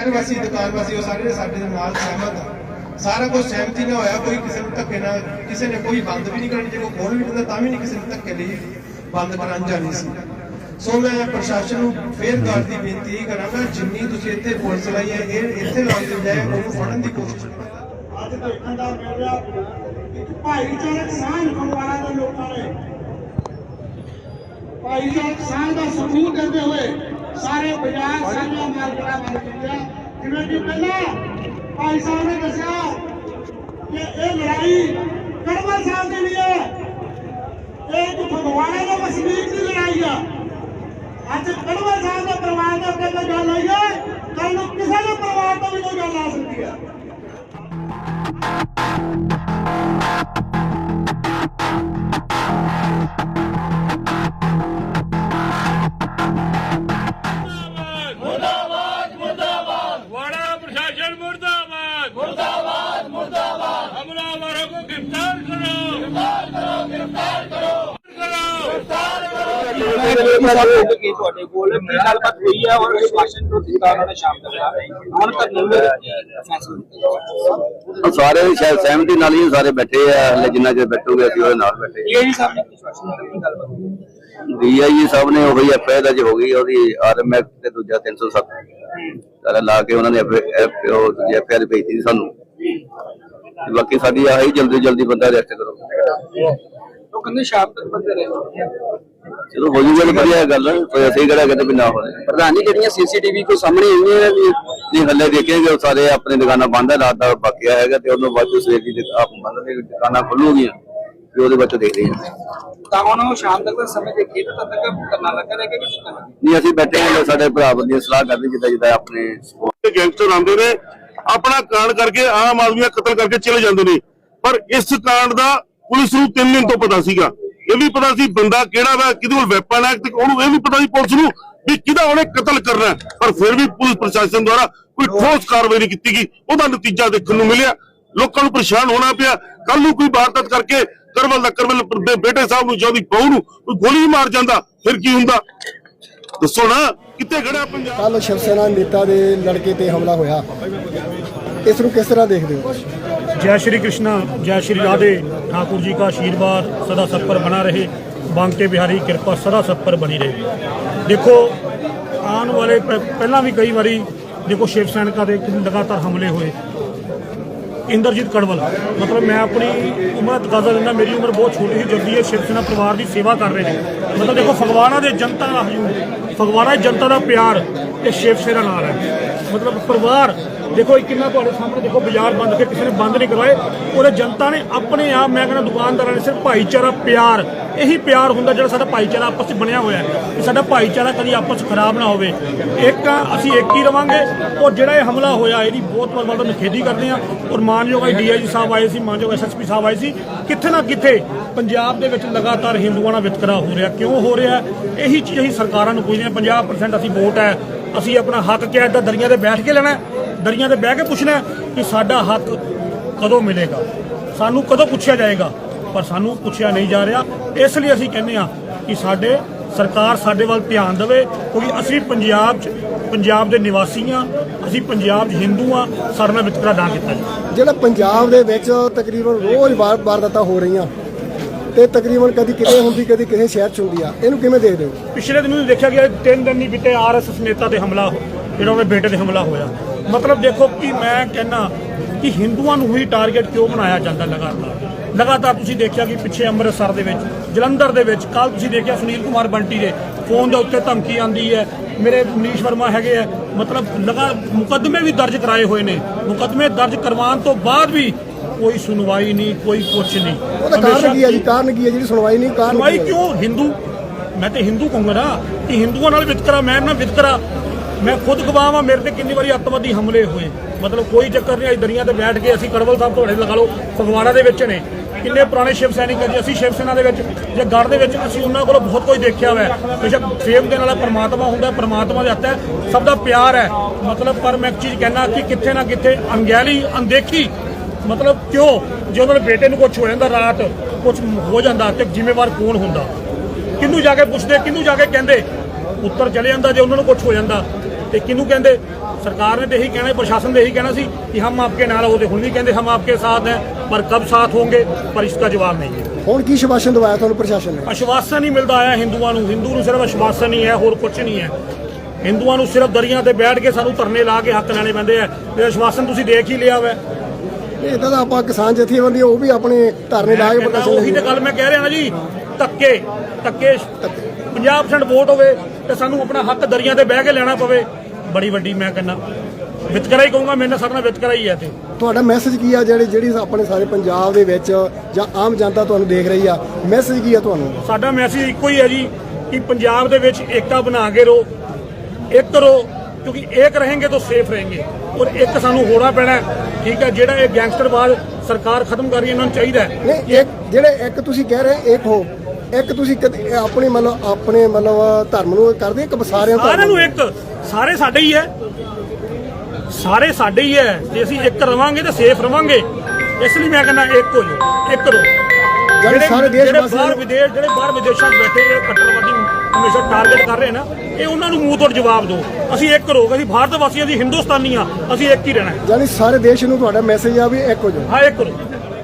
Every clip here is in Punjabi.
ਸ਼ਹਿਰ ਵਾਸੀ ਦੁਕਾਨ ਵਾਸੀ ਉਹ ਸਾਰੇ ਸਾਡੇ ਦੇ ਨਾਲ ਸਹਿਮਤ ਆ। ਸਾਰਾ ਕੁਝ ਸਹਿਮਤੀ ਨਾਲ ਹੋਇਆ, ਕੋਈ ਕਿਸੇ ਨੂੰ ਧੱਕੇ ਨਾਲ, ਕਿਸੇ ਨੇ ਕੋਈ ਬੰਦ ਵੀ ਨਹੀਂ ਕਰਨੀ ਜੇ ਕੋਈ ਖੋਲ ਵੀ ਦਿੰਦਾ ਤਾਂ ਵੀ ਨਹੀਂ ਕਿਸੇ ਨੇ ਧੱਕੇ ਲਈ ਬੰਦ ਕਰਾਉਣ ਜਾਣੀ ਸੀ। ਸੋ ਮੈਂ ਪ੍ਰਸ਼ਾਸਨ ਨੂੰ ਫੇਰ ਕਰ ਦੀ ਬੇਨਤੀ ਕਰਾਂਗਾ, ਜਿੰਨੀ ਤੁਸੀਂ ਇੱਥੇ ਪੁਲਿਸ ਲਾਈ ਹੈ, ਇਹ ਇੱਥੇ ਲਾਉਣ ਦੀ ਬਜਾਏ ਉਹਨੂੰ ਫੜਨ ਦੀ ਕੋਸ਼ਿਸ਼ ਕਰੋ। ਅੱਜ ਦੇਖਣ ਦਾ ਮਿਲ ਰਿਹਾ ਇੱਕ ਭਾਈਚਾਰਕ ਸਾਂਝ ਫਗਵਾੜਾ ਦੇ ਲੋਕਾਂ ਨੇ। ਭਾਈਚਾਰਕ ਸਾਂਝ ਦਾ ਸਬੂਤ ਦਿੰਦੇ ਹੋਏ ਸਾਰੇ ਬਾਜ਼ਾਰ ਸਾਰੀਆਂ ਮਾਰਕੀਟਾਂ ਬੰਦ ਕੀਤੀਆਂ ਜਿਵੇਂ ਕਿ ਪਹਿਲਾਂ ਭਾਈ ਸਾਹਿਬ ਨੇ ਦੱਸਿਆ ਕਿ ਇਹ ਲੜਾਈ ਕੜਵਾ ਸਾਹਿਬ ਦੇ ਲਈ ਹੈ। ਇਹ ਇੱਕ ਫਗਵਾੜਾ ਦਾ ਵਸਨੀਕ ਦੀ ਲੜਾਈ ਆ। ਅੱਜ ਕੜਵਾ ਸਾਹਿਬ ਦੇ ਪਰਿਵਾਰ ਦੇ ਉੱਤੇ ਗੱਲ ਹੋਈ ਹੈ। ਕੱਲ ਨੂੰ ਕਿਸੇ ਦੇ ਪਰਿਵਾਰ ਤੋਂ ਕੀ ਤੁਹਾਡੇ ਕੋਲ ਕੀ ਗੱਲਬਾਤ ਹੋਈ ਹੈ ਔਰ ਸ਼ਾਸਨ ਤੋਂ ਸਰਕਾਰਾਂ ਨੇ ਸ਼ਾਮ ਤੱਕ ਹੁਣ ਤੱਕ ਨਵੇਂ ਫੈਸਲਾ ਕੀਤਾ ਉਹ ਸਾਰੇ ਸ਼ਾਇਦ ਸਹਿਮਤੀ ਨਾਲ ਹੀ ਸਾਰੇ ਬੈਠੇ ਆ ਹਲੇ ਜਿੰਨਾ ਚਿਰ ਬੈਠੋਗੇ ਅਸੀਂ ਉਹਦੇ ਨਾਲ ਬੈਠੇ। ਇਹ ਜੀ ਸਾਹਿਬ ਨੇ ਸ਼ਾਸਨ ਨਾਲ ਕੀ ਗੱਲਬਾਤ ਹੋਈ? ਸਾਹਿਬ ਨੇ ਉਹੀ ਐਫਆਈਆਰ ਦਾ ਹੋ ਗਈ ਉਹਦੀ ਆਰਐਮਐਫ ਤੇ ਦੂਜਾ 307 ਸਾਰਾ ਲਾ ਕੇ ਉਹਨਾਂ ਨੇ ਐਫਆਈਆਰ ਭੇਜੀ ਸੀ ਸਾਨੂੰ। ਤੇ ਬਾਕੀ ਸਾਡੀ ਆਹੀ ਜਲਦੀ ਜਲਦੀ ਬੰਦਾ ਅਰੈਸਟ ਕਰੋ। ਉਹ ਕਹਿੰਦੇ ਸ਼ਾਮ ਤੱਕ ਬੰਦੇ ਰਹੇ ਚਲੋ ਹੋ ਜੂਗਾ ਵਧੀਆ ਗੱਲ ਕੋਈ ਅਸੀਂ ਕਿਹੜਾ ਕਹਿੰਦੇ ਵੀ ਨਾ ਹੋਵੇ ਪ੍ਰਧਾਨ ਜੀ ਜਿਹੜੀਆਂ ਸੀਸੀਟੀਵੀ ਕੋ ਸਾਹਮਣੇ ਆਈਆਂ ਨੇ ਵੀ ਨਹੀਂ ਹੱਲੇ ਦੇਖੇਗੇ ਉਹ ਸਾਰੇ ਆਪਣੇ ਦੁਕਾਨਾਂ ਬੰਦ ਹੈ ਰਾਤ ਦਾ ਬਾਕੀਆ ਹੈਗਾ ਤੇ ਉਹਨੂੰ ਬਾਅਦ ਚੋਂ ਸਵੇਰ ਦੀ ਆਪ ਬੰਦ ਦੇ ਦੁਕਾਨਾਂ ਖੁੱਲੂਗੀਆਂ ਤੇ ਉਹਦੇ ਬਾਅਦ ਚੋਂ ਦੇਖਦੇ ਹਾਂ। ਤਾਂ ਹੁਣ ਸ਼ਾਮ ਤੱਕ ਦਾ ਸਮੇਂ ਦੇਖੀਏ ਤਾਂ ਤੱਕ ਕਰਨਾ ਲੱਗਾ ਰਹੇਗਾ ਕਿ ਨਹੀਂ? ਅਸੀਂ ਬੈਠੇ ਹਾਂ ਸਾਡੇ ਭਰਾ ਬੰਦੀਆਂ ਸਲਾਹ ਕਰਦੇ ਜਿੱਦਾਂ ਜਿੱਦਾਂ ਆਪਣੇ ਗੈਂਗਸਟਰ ਆਉਂਦੇ ਨੇ ਆਪਣਾ ਕਾਂਡ ਕਰਕੇ ਆਮ ਆਦਮੀ ਦਾ ਕਤਲ ਕਰਕੇ ਚਲੇ ਜਾਂਦੇ ਨੇ। ਪਰ ਇਸ ਕਾਂਡ ਦਾ ਪੁਲਿਸ ਨੂੰ 3 ਦਿਨ ਤੋਂ ਪਤਾ ਸੀਗਾ। ਇਹ ਵੀ ਪਤਾ ਸੀ ਬੰਦਾ ਕਿਹੜਾ ਵਾ, ਕਿਹਦੇ ਕੋਲ ਵੈਪਨ ਹੈ, ਤੇ ਉਹਨੂੰ ਇਹ ਵੀ ਪਤਾ ਸੀ ਪੁਲਿਸ ਨੂੰ ਵੀ ਕਿਹਦਾ ਉਹਨੇ ਕਤਲ ਕਰਨਾ ਪਰ ਫਿਰ ਵੀ ਪੁਲਿਸ ਪ੍ਰਸ਼ਾਸਨ ਦੁਆਰਾ ਕੋਈ ਠੋਸ ਕਾਰਵਾਈ ਨਹੀਂ ਕੀਤੀ ਗਈ। ਉਹਦਾ ਨਤੀਜਾ ਦੇਖਣ ਨੂੰ ਮਿਲਿਆ। ਲੋਕਾਂ ਨੂੰ ਪਰੇਸ਼ਾਨ ਹੋਣਾ ਪਿਆ। ਕੱਲ ਨੂੰ ਕੋਈ ਵਾਰਦਾਤ ਕਰਕੇ ਕਰਵਲ ਦਾ ਕਰਵਲ ਦੇ ਬੇਟੇ ਸਾਹਿਬ ਨੂੰ ਜਾਂ ਉਹਦੀ ਬਹੂ ਨੂੰ ਕੋਈ ਗੋਲੀ ਮਾਰ ਜਾਂਦਾ, ਫਿਰ ਕੀ ਹੁੰਦਾ? ਦੱਸੋ ਨਾ, ਕਿੱਥੇ ਖੜਾ ਪੰਜਾਬ? ਕੱਲ ਸ਼ਿਵ ਸੈਨਾ ਨੇਤਾ ਦੇ ਲੜਕੇ ਤੇ ਹਮਲਾ ਹੋਇਆ। ਇਸ ਨੂੰ ਕਿਸ ਤਰ੍ਹਾਂ ਦੇਖਦੇ ਹੋ? जय श्री कृष्णा जय श्री राधे ठाकुर जी का आशीर्वाद सदा सब पर बना रहे बांके बिहारी कृपा सदा सब पर बनी रहे देखो ਆਉਣ ਵਾਲੇ ਪ- ਪਹਿਲਾਂ ਵੀ ਕਈ ਵਾਰੀ ਦੇਖੋ ਸ਼ਿਵ ਸੈਨਿਕਾਂ ਦੇ ਲਗਾਤਾਰ ਹਮਲੇ ਹੋਏ ਇੰਦਰਜੀਤ ਕੜਵਲ ਮਤਲਬ ਮੈਂ ਆਪਣੀ ਉਮਰ ਦਾ ਤਕਾਜ਼ਾ ਦਿੰਦਾ ਮੇਰੀ ਉਮਰ ਬਹੁਤ ਛੋਟੀ ਸੀ ਜਲਦੀ ਇਹ ਸ਼ਿਵ ਸੈਨਾ ਪਰਿਵਾਰ ਦੀ ਸੇਵਾ ਕਰ ਰਹੇ ਨੇ ਮਤਲਬ ਦੇਖੋ ਫਗਵਾੜਾ ਦੇ ਜਨਤਾ ਦਾ ਹਜੂਮ ਫਗਵਾੜਾ ਦੀ ਜਨਤਾ ਦਾ ਪਿਆਰ ਤੇ ਸ਼ਿਵ ਸੈਨਾ ਨਾਲ ਹੈ ਮਤਲਬ ਪਰਿਵਾਰ ਦੇਖੋ ਇਹ ਕਿੰਨਾ ਤੁਹਾਡੇ ਸਾਹਮਣੇ ਦੇਖੋ ਬਾਜ਼ਾਰ ਬੰਦ ਕੇ ਕਿਸੇ ਨੇ ਬੰਦ ਨਹੀਂ ਕਰਵਾਏ। ਉਹਦੇ ਜਨਤਾ ਨੇ ਆਪਣੇ ਆਪ, ਮੈਂ ਕਹਿੰਦਾ ਦੁਕਾਨਦਾਰਾਂ ਨੇ ਸਿਰਫ ਭਾਈਚਾਰਾ, ਪਿਆਰ। ਇਹੀ ਪਿਆਰ ਹੁੰਦਾ ਜਿਹੜਾ ਸਾਡਾ ਭਾਈਚਾਰਾ ਆਪਸ ਵਿੱਚ ਬਣਿਆ ਹੋਇਆ ਹੈ। ਕਿ ਸਾਡਾ ਭਾਈਚਾਰਾ ਕਦੀ ਆਪਸ 'ਚ ਖਰਾਬ ਨਾ ਹੋਵੇ। ਇੱਕ ਅਸੀਂ ਇੱਕ ਹੀ ਰਵਾਂਗੇ। ਔਰ ਜਿਹੜਾ ਇਹ ਹਮਲਾ ਹੋਇਆ, ਇਹਦੀ ਬਹੁਤ ਵਾਰ ਵਾਰ ਨਿਖੇਧੀ ਕਰਦੇ ਆ ਔਰ ਮਾਨਯੋਗ ਡੀਆਈਜੀ ਸਾਹਿਬ ਆਏ ਸੀ, ਮਾਨਯੋਗ ਐਸਐਸਪੀ ਸਾਹਿਬ ਆਏ ਸੀ। ਕਿੱਥੇ ਨਾ ਕਿੱਥੇ ਪੰਜਾਬ ਦੇ ਵਿੱਚ ਲਗਾਤਾਰ ਹਿੰਦੂਆਂ ਨਾਲ ਵਿਤਕਰਾ ਹੋ ਰਿਹਾ। ਕਿਉਂ ਹੋ ਰਿਹਾ ਇਹੀ ਚੀਜ਼ ਅਸੀਂ ਸਰਕਾਰਾਂ ਨੂੰ ਪੁੱਛਦੇ ਹਾਂ। 50% ਅਸੀਂ ਵੋਟ ਹੈ। ਅਸੀਂ ਆਪਣਾ ਹੱਕ ਕਿਹਾ ਇੱਦਾਂ ਦਰੀਆਂ ਤੇ ਬੈਠ ਕੇ ਲੈਣਾ ਦਰੀਆਂ ਤੇ ਬਹਿ ਕੇ ਪੁੱਛਣਾ ਕਿ ਸਾਡਾ ਹੱਕ ਕਦੋਂ ਮਿਲੇਗਾ? ਸਾਨੂੰ ਕਦੋਂ ਪੁੱਛਿਆ ਜਾਏਗਾ? ਪਰ ਸਾਨੂੰ ਪੁੱਛਿਆ ਨਹੀਂ ਜਾ ਰਿਹਾ। ਇਸ ਲਈ ਅਸੀਂ ਕਹਿੰਦੇ ਆ ਕਿ ਸਾਡੇ ਸਰਕਾਰ ਸਾਡੇ ਵੱਲ ਧਿਆਨ ਦੇਵੇ ਕਿਉਂਕਿ ਅਸੀਂ ਪੰਜਾਬ 'ਚ ਪੰਜਾਬ ਦੇ ਨਿਵਾਸੀ ਆ ਅਸੀਂ ਪੰਜਾਬ 'ਚ ਹਿੰਦੂ ਆ ਸਾਡੇ ਨਾਲ ਵਿਤਕਰਾ ਨਾ ਕੀਤਾ ਜਾਵੇ। ਜਿਹੜਾ ਪੰਜਾਬ ਦੇ ਵਿੱਚ ਤਕਰੀਬਨ ਰੋਜ਼ ਵਾਰ ਵਾਰਦਾਤਾਂ ਹੋ ਰਹੀਆਂ ਤੇ ਤਕਰੀਬਨ ਕਦੀ ਕਿਤੇ ਹੁੰਦੀ ਕਦੀ ਕਿਸੇ ਸ਼ਹਿਰ 'ਚ ਹੁੰਦੀ ਆ ਇਹਨੂੰ ਕਿਵੇਂ ਦੇਖਦੇ ਹੋ? ਪਿਛਲੇ ਦਿਨ ਵੀ ਦੇਖਿਆ ਗਿਆ ਤਿੰਨ ਦਿਨ ਨਹੀਂ ਬੀਤੇ ਆਰਐਸਐਸ ਨੇਤਾ ਤੇ ਹਮਲਾ ਜਿਹੜਾ ਉਹਦੇ ਬੇਟੇ ਤੇ ਹਮਲਾ ਹੋਇਆ। ਮਤਲਬ ਦੇਖੋ ਕਿ ਮੈਂ ਕਹਿੰਨਾ ਕਿ ਹਿੰਦੂਆਂ ਨੂੰ ਹੀ ਟਾਰਗੇਟ ਕਿਉਂ ਬਣਾਇਆ ਜਾਂਦਾ ਲਗਾਤਾਰ? ਲਗਾਤਾਰ ਤੁਸੀਂ ਦੇਖਿਆ ਕਿ ਪਿੱਛੇ ਅੰਮ੍ਰਿਤਸਰ ਦੇ ਵਿੱਚ ਜਲੰਧਰ ਦੇ ਵਿੱਚ ਕੱਲ ਤੁਸੀਂ ਦੇਖਿਆ ਸੁਨੀਲ ਕੁਮਾਰ ਬੰਟੀ ਦੇ ਫੋਨ ਦੇ ਉੱਤੇ ਧਮਕੀ ਆਂਦੀ ਹੈ ਮੇਰੇ ਮਨੀਸ਼ ਵਰਮਾ ਹੈਗੇ ਆ। ਮਤਲਬ ਲਗਾ ਮੁਕੱਦਮੇ ਵੀ ਦਰਜ ਕਰਾਏ ਹੋਏ ਨੇ। ਮੁਕੱਦਮੇ ਦਰਜ ਕਰਵਾਉਣ ਤੋਂ ਬਾਅਦ ਵੀ ਕੋਈ ਸੁਣਵਾਈ ਨਹੀਂ ਕੋਈ ਕੁਛ ਨਹੀਂ। ਉਹਦਾ ਕਾਰਨ ਕੀ ਹੈ ਜੀ? ਕਾਰਨ ਕੀ ਹੈ ਜਿਹੜੀ ਸੁਣਵਾਈ ਨਹੀਂ? ਕਾਰਨ ਸੁਣਵਾਈ? ਕਿਉਂ? ਹਿੰਦੂ ਮੈਂ ਤੇ ਹਿੰਦੂ ਕਹੂੰਗਾ ਨਾ ਕਿ ਹਿੰਦੂਆਂ ਨਾਲ ਵਿਤਕਰਾ ਮੈਂ ਨਾ ਵਿਤਕਰਾ। ਮੈਂ ਖੁਦ ਗਵਾਹ ਵਾਂ ਮੇਰੇ ਤੇ ਕਿੰਨੀ ਵਾਰੀ ਅੱਤਵਾਦੀ ਹਮਲੇ ਹੋਏ। ਮਤਲਬ ਕੋਈ ਚੱਕਰ ਨਹੀਂ ਅੱਜ ਦਰੀਆਂ ਤੇ ਬੈਠ ਕੇ ਅਸੀਂ ਕੜਵਲ ਸਾਹਿਬ ਤੁਹਾਡੇ ਲਗਾ ਲਓ, ਫਗਵਾੜਾ ਦੇ ਵਿੱਚ ਨੇ। ਕਿੰਨੇ ਪੁਰਾਣੇ ਸ਼ਿਵ ਸੈਨਿਕ ਹੈ ਜੀ, ਅਸੀਂ ਸ਼ਿਵ ਸੈਨਾ ਦੇ ਵਿੱਚ, ਜੇ ਗੜ ਦੇ ਵਿੱਚ, ਅਸੀਂ ਉਹਨਾਂ ਕੋਲੋਂ ਬਹੁਤ ਕੁਝ ਦੇਖਿਆ ਹੋਇਆ ਹੈ ਬੇਸ਼ੱਕ ਸੇਵ ਦੇ ਨਾਲ ਪਰਮਾਤਮਾ ਹੁੰਦਾ, ਪਰਮਾਤਮਾ ਦੇ ਹੱਥ ਹੈ, ਸਭ ਦਾ ਪਿਆਰ ਹੈ। ਮਤਲਬ ਪਰ ਮੈਂ ਇੱਕ ਚੀਜ਼ ਕਹਿਣਾ ਕਿ ਕਿੱਥੇ ਨਾ ਕਿੱਥੇ ਅਣਗਹਿਲੀ, ਅਣਦੇਖੀ, ਮਤਲਬ ਕਿਉਂ? ਜੇ ਉਹਨਾਂ ਦੇ ਬੇਟੇ ਨੂੰ ਕੁਝ ਹੋ ਜਾਂਦਾ ਰਾਤ ਕੁਝ ਹੋ ਜਾਂਦਾ ਤੇ ਜ਼ਿੰਮੇਵਾਰ ਕੌਣ ਹੁੰਦਾ? ਕਿਹਨੂੰ ਜਾ ਕੇ ਪੁੱਛਦੇ ਕਿਹਨੂੰ ਜਾ ਕੇ ਕਹਿੰਦੇ? ਉੱਤਰ ਚਲੇ ਜਾਂਦਾ ਜੇ ਉਹਨਾਂ ਨੂੰ ਕੁਝ ਹੋ ਜਾਂਦਾ। ਤੇ ਕਿਹਨੂੰ ਕਹਿੰਦੇ सरकार ने तो यही कहना प्रशासन ने यही कहना सी कि हम आपके नाल होते हुन भी कहते हम आपके साथ हैं पर कब साथ होंगे पर इसका जवाब नहीं है ਹੁਣ ਕੀ ਸ਼ਵਾਸ਼ਨ ਦਵਾਇਆ ਤੁਹਾਨੂੰ ਪ੍ਰਸ਼ਾਸਨ ਨੇ ਆਸ਼ਵਾਸਨ ਹੀ ਮਿਲਦਾ ਆਇਆ ਹਿੰਦੂਆਂ ਨੂੰ ਹਿੰਦੂ ਨੂੰ ਸਿਰਫ ਆਸ਼ਵਾਸਨ ਹੀ ਹੈ ਹੋਰ ਕੁਝ ਨਹੀਂ ਹੈ ਹਿੰਦੂਆਂ ਨੂੰ ਸਿਰਫ ਦਰੀਆਂ ਤੇ ਬੈਠ ਕੇ ਸਾਨੂੰ ਧਰਨੇ ਲਾ ਕੇ ਹੱਕ ਲੈਣੇ ਪੈਂਦੇ ਆ ਤੇ ਆਸ਼ਵਾਸਨ ਤੁਸੀਂ ਦੇਖ ਹੀ ਲਿਆ ਵੈ ਇਹ ਤਾਂ ਆਪਾਂ ਕਿਸਾਨ ਜਥੇਬੰਦੀ ਉਹ ਵੀ ਆਪਣੇ ਧਰਨੇ ਲਾ ਕੇ ਮੈਂ ਪਤਾ ਕਹਿੰਦਾ ਉਹੀ ਤੇ ਚੱਲੇ ਗੱਲ ਮੈਂ ਕਹਿ ਰਿਹਾ ਨਾ ਜੀ ਧੱਕੇ ਧੱਕੇ 50% ਵੋਟ ਹੋਵੇ ਤੇ ਸਾਨੂੰ ਆਪਣਾ ਹੱਕ ਦਰੀਆਂ ਤੇ ਬਹਿ ਕੇ ਲੈਣਾ ਪਵੇ ਬੜੀ ਵੱਡੀ ਮੈਂ ਕਹਿੰਦਾ। ਵਿਤਕਰਾ ਹੀ ਕਹੂੰਗਾ ਮੇਰੇ ਨਾਲ ਵਿਤਕਰਾ ਹੀ ਹੈ ਤੇ ਤੁਹਾਡਾ ਮੈਸੇਜ ਕੀ ਆ ਜਿਹੜੇ ਜਿਹੜੀ ਆਪਣੇ ਸਾਰੇ ਪੰਜਾਬ ਦੇ ਵਿੱਚ ਜਾਂ ਆਮ ਜਨਤਾ ਤੁਹਾਨੂੰ ਦੇਖ ਰਹੀ ਆ? ਮੈਸੇਜ ਕੀ ਆ ਤੁਹਾਨੂੰ? ਸਾਡਾ ਮੈਸੇਜ ਇੱਕੋ ਹੀ ਹੈ ਜੀ ਕਿ ਪੰਜਾਬ ਦੇ ਵਿੱਚ ਏਕਤਾ ਬਣਾ ਕੇ ਰਹੋ ਇੱਕ ਰਹੋ ਕਿਉਂਕਿ ਇੱਕ ਰਹਿਣਗੇ ਤਾਂ ਸੇਫ ਰਹਿਣਗੇ ਔਰ ਇੱਕ ਸਾਨੂੰ ਹੋਣਾ ਪੈਣਾ ਠੀਕ ਹੈ ਜਿਹੜਾ ਇਹ ਗੈਂਗਸਟਰਵਾਦ ਸਰਕਾਰ ਖਤਮ ਕਰ ਰਹੀ ਹੈ ਇਹਨਾਂ ਨੂੰ ਚਾਹੀਦਾ ਨਹੀਂ ਇੱਕ ਜਿਹੜੇ ਇੱਕ ਤੁਸੀਂ ਕਹਿ ਰਹੇ ਇੱਕ ਹੋ। ਇੱਕ ਤੁਸੀਂ ਕਦੇ- ਆਪਣੇ ਮਤਲਬ ਆਪਣੇ ਮਤਲਬ ਧਰਮ ਨੂੰ ਕਰਦੇ ਇੱਕ ਸਾਰਿਆਂ ਨੂੰ ਸਾਰਿਆਂ ਨੂੰ ਇੱਕ। ਸਾਰੇ ਸਾਡੇ ਹੀ ਹੈ। ਸਾਰੇ ਸਾਡੇ ਹੀ ਹੈ। ਜੇ ਅਸੀਂ ਇੱਕ ਰਵਾਂਗੇ ਤਾਂ ਸੇਫ ਰਵਾਂਗੇ। ਇਸ ਲਈ ਮੈਂ ਕਹਿੰਦਾ ਇੱਕ ਹੋ ਜਾਓ ਇੱਕ ਰਹੋ। ਜਿਹੜੇ ਸਾਰੇ ਦੇਸ਼ ਜਿਹੜੇ ਵਾਸੀਆਂ ਬਾਹਰ ਵਿਦੇਸ਼ ਜਿਹੜੇ ਬਾਹਰ ਵਿਦੇਸ਼ਾਂ 'ਚ ਬੈਠੇ ਇਹ ਕੱਟੜਵਾਦੀ ਹਮੇਸ਼ਾ ਟਾਰਗੇਟ ਕਰ ਰਹੇ ਨਾ ਇਹ ਉਹਨਾਂ ਨੂੰ ਮੂੰਹ ਤੋੜ ਜਵਾਬ ਦਿਓ। ਅਸੀਂ ਇੱਕ ਰਹੋ। ਅਸੀਂ ਭਾਰਤ ਵਾਸੀ ਅਸੀਂ ਹਿੰਦੁਸਤਾਨੀ ਆ। ਅਸੀਂ ਇੱਕ ਹੀ ਰਹਿਣਾ। ਯਾਨੀ ਸਾਰੇ ਦੇਸ਼ ਨੂੰ ਤੁਹਾਡਾ ਮੈਸੇਜ ਆ ਵੀ ਇੱਕ ਹੋ ਜਾਓ। ਹਾਂ ਇੱਕ ਰਹੋ।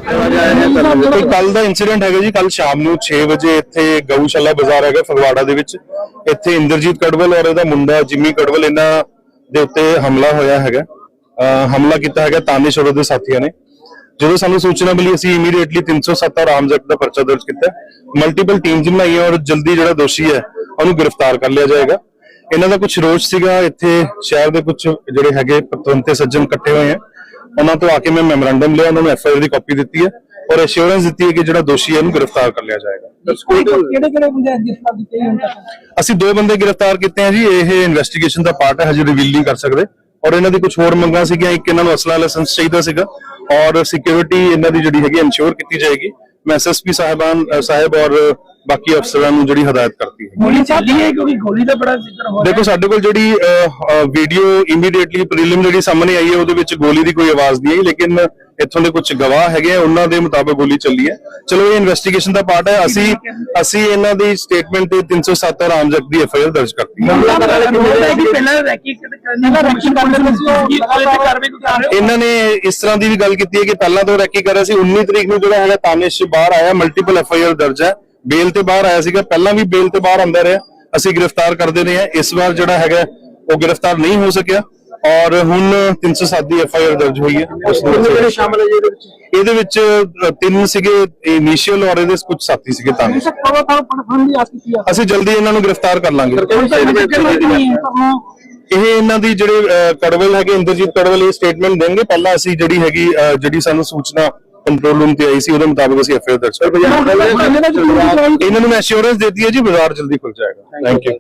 ਕੱਲ ਦਾ ਇਨਸੀਡੈਂਟ ਹੈਗਾ ਜੀ ਕੱਲ ਸ਼ਾਮ ਨੂੰ 6 ਵਜੇ ਇੱਥੇ ਗਊਸ਼ਾਲਾ ਬਾਜ਼ਾਰ ਹੈਗਾ ਫਗਵਾੜਾ ਦੇ ਵਿੱਚ। ਇੱਥੇ ਇੰਦਰਜੀਤ ਕੜਵਲ ਔਰ ਇਹਦਾ ਮੁੰਡਾ ਜਿਮੀ ਕੜਵਲ, ਇਹਨਾਂ ਦੇ ਉੱਤੇ ਹਮਲਾ ਹੋਇਆ ਹੈਗਾ। ਹਮਲਾ ਕੀਤਾ ਹੈਗਾ ਤਾਨਿਸ਼ ਔਰ ਸਾਥੀਆਂ ਨੇ। ਜਦੋਂ ਸਾਨੂੰ ਸੂਚਨਾ ਮਿਲੀ, ਅਸੀਂ ਇਮੀਡੀਏਟਲੀ 307 ਔਰ ਆਰਮਸ ਐਕਟ ਦਾ ਪਰਚਾ ਦਰਜ ਕੀਤਾ। ਮਲਟੀਪਲ ਟੀਮਸ ਬਣਾਈਆਂ ਔਰ ਜਲਦੀ ਜਿਹੜਾ ਦੋਸ਼ੀ ਹੈ, ਉਹਨੂੰ ਗ੍ਰਿਫਤਾਰ ਕਰ ਲਿਆ ਜਾਏਗਾ। ਇਹਨਾਂ ਦਾ ਕੁਝ ਰੋਸ਼ ਸੀਗਾ। ਇੱਥੇ ਸ਼ਹਿਰ ਦੇ ਕੁਝ ਜਿਹੜੇ ਹੈਗੇ ਪਤਵੰਤੇ ਸੱਜਣ ਇਕੱਠੇ ਹੋਏ ਆ। ਉਹਨਾਂ ਤੋਂ ਆ ਕੇ ਮੈਂ ਮੈਮੋਰੈਂਡਮ ਲਿਆ ਉਹਨਾਂ ਨੂੰ ਐਫਆਈਆਰ ਦੀ ਕਾਪੀ ਦਿੱਤੀ ਹੈ ਔਰ ਅਸ਼ੋਰੈਂਸ ਦਿੱਤੀ ਹੈ ਕਿ ਜਿਹੜਾ ਦੋਸ਼ੀ ਹੈ ਉਹਨੂੰ ਗ੍ਰਿਫਤਾਰ ਕਰ ਲਿਆ ਜਾਏਗਾ। ਅਸੀਂ ਦੋ ਬੰਦੇ ਗ੍ਰਿਫਤਾਰ ਕੀਤੇ ਆ ਜੀ ਇਹ ਇਨਵੈਸਟੀਗੇਸ਼ਨ ਦਾ ਪਾਰਟ ਹੈ ਹਜੇ ਰਿਵੀਲ ਨਹੀਂ ਕਰ ਸਕਦੇ। ਔਰ ਇਹਨਾਂ ਦੀ ਕੁਝ ਹੋਰ ਮੰਗਾਂ ਸੀਗੀਆਂ ਇੱਕ ਇਹਨਾਂ ਨੂੰ ਅਸਲਾ ਲਾਇਸੈਂਸ ਚਾਹੀਦਾ ਸੀਗਾ ਔਰ ਸਿਕਿਉਰਿਟੀ ਇਹਨਾਂ ਦੀ ਜਿਹੜੀ ਹੈਗੀ ਇਨਸ਼ੋਰ ਕੀਤੀ ਜਾਏਗੀ। ਮੈਂ ਐਸਐਸਪੀ ਸਾਹਿਬਾਨ ਸਾਹਿਬ ਔਰ ਬਾਕੀ ਅਫਸਰਾਂ ਨੂੰ ਜਿਹੜੀ ਹਦਾਇਤ ਕਰਤੀ ਹੈ। ਗੋਲੀ ਚੱਲੀ ਹੈ ਕਿਉਂਕਿ ਗੋਲੀ ਦਾ ਬੜਾ ਜ਼ਿਕਰ ਹੋ ਰਿਹਾ ਦੇਖੋ ਸਾਡੇ ਕੋਲ ਜਿਹੜੀ ਵੀਡੀਓ ਇਮੀਡੀਏਟਲੀ ਪ੍ਰੀਲਿਮਿਨਰੀ ਸਾਹਮਣੇ ਆਈ ਹੈ ਉਹਦੇ ਵਿੱਚ ਗੋਲੀ ਦੀ ਕੋਈ ਆਵਾਜ਼ ਨਹੀਂ ਆਈ ਲੇਕਿਨ ਇੱਥੋਂ ਦੇ ਕੁਝ ਗਵਾਹ ਹੈਗੇ ਆ ਉਹਨਾਂ ਦੇ ਮੁਤਾਬਕ ਗੋਲੀ ਚੱਲੀ ਹੈ। ਚਲੋ ਇਹ ਇਨਵੈਸਟੀਗੇਸ਼ਨ ਦਾ ਪਾਰਟ ਹੈ। ਅਸੀਂ ਅਸੀਂ ਇਹਨਾਂ ਦੀ ਸਟੇਟਮੈਂਟ ਤੇ 307 ਆਰਮਸ ਐਕਟ ਦੀ ਐਫਆਈਆਰ ਦਰਜ ਕਰਤੀ ਹੋ। ਇਹਨਾਂ ਨੇ ਇਸ ਤਰ੍ਹਾਂ ਦੀ ਵੀ ਗੱਲ ਕੀਤੀ ਹੈ ਕਿ ਪਹਿਲਾਂ ਤੋਂ ਰੈਕੀ ਕਰ ਰਿਹਾ ਸੀ 19 ਤਰੀਕ ਨੂੰ ਜਿਹੜਾ ਹੈਗਾ ਤਾਨਿਸ਼ ਬਾਹਰ ਆਇਆ ਮਲਟੀਪਲ ਐਫਆਈਆਰ ਦਰਜ ਹੈ। ਬੇਲ ਤੇ ਬਾਹਰ ਆਇਆ ਸੀਗਾ ਪਹਿਲਾਂ ਵੀ ਬੇਲ ਤੇ ਬਾਹਰ ਆਂਦਾ ਰਿਹਾ ਅਸੀਂ ਗ੍ਰਿਫਤਾਰ ਕਰਦੇ ਰਹੇ ਹਾਂ। ਇਸ ਵਾਰ ਜਿਹੜਾ ਹੈਗਾ ਉਹ ਗ੍ਰਿਫਤਾਰ ਨਹੀਂ ਹੋ ਸਕਿਆ ਔਰ ਹੁਣ 307 ਦੀ ਐਫਆਈਆਰ ਦਰਜ ਹੋਈ ਹੈ। ਉਸ ਨੂੰ ਜਿਹੜੇ ਸ਼ਾਮਲ ਹੈ ਜਿਹਦੇ ਵਿੱਚ? ਇਹਦੇ ਵਿੱਚ ਅ, ਤਿੰਨ ਸੀਗੇ ਇਨੀਸ਼ੀਅਲ ਔਰ ਇਹਦੇ ਕੁਝ ਸਾਥੀ ਸੀਗੇ ਤਾਨਿਸ਼ ਸਰ ਕਦੋਂ ਤੱਕ ਪੜਫਣ ਦੀ ਆਸ ਕੀਤੀ ਆ। ਅਸੀਂ ਜਲਦੀ ਇਹਨਾਂ ਨੂੰ ਗ੍ਰਿਫਤਾਰ ਕਰ ਲਾਂਗੇ। ਨਹੀਂ ਇਹ ਇਹਨਾਂ ਦੀ ਜਿਹੜੇ ਕੜਵਲ ਹੈਗੇ ਇੰਦਰਜੀਤ ਕੜਵਲ ਇਹ ਸਟੇਟਮੈਂਟ ਦੇਣਗੇ। ਪਹਿਲਾਂ ਅਸੀਂ ਜਿਹੜੀ ਹੈਗੀ ਜਿਹੜੀ ਸਾਨੂੰ ਸੂਚਨਾ ਕੰਟਰੋਲ ਰੂਮ ਤੇ ਆਈ ਸੀ ਉਹਦੇ ਮੁਤਾਬਕ ਅਸੀਂ ਐਫਆਈਆਰ ਦਰਜ ਕਰ ਇਹਨਾਂ ਨੂੰ ਮੈਂ ਅਸ਼ੋਰੈਂਸ ਦਿੱਤੀ ਹੈ ਜੀ ਬਾਜ਼ਾਰ ਜਲਦੀ ਖੁੱਲ ਜਾਏਗਾ। Thank you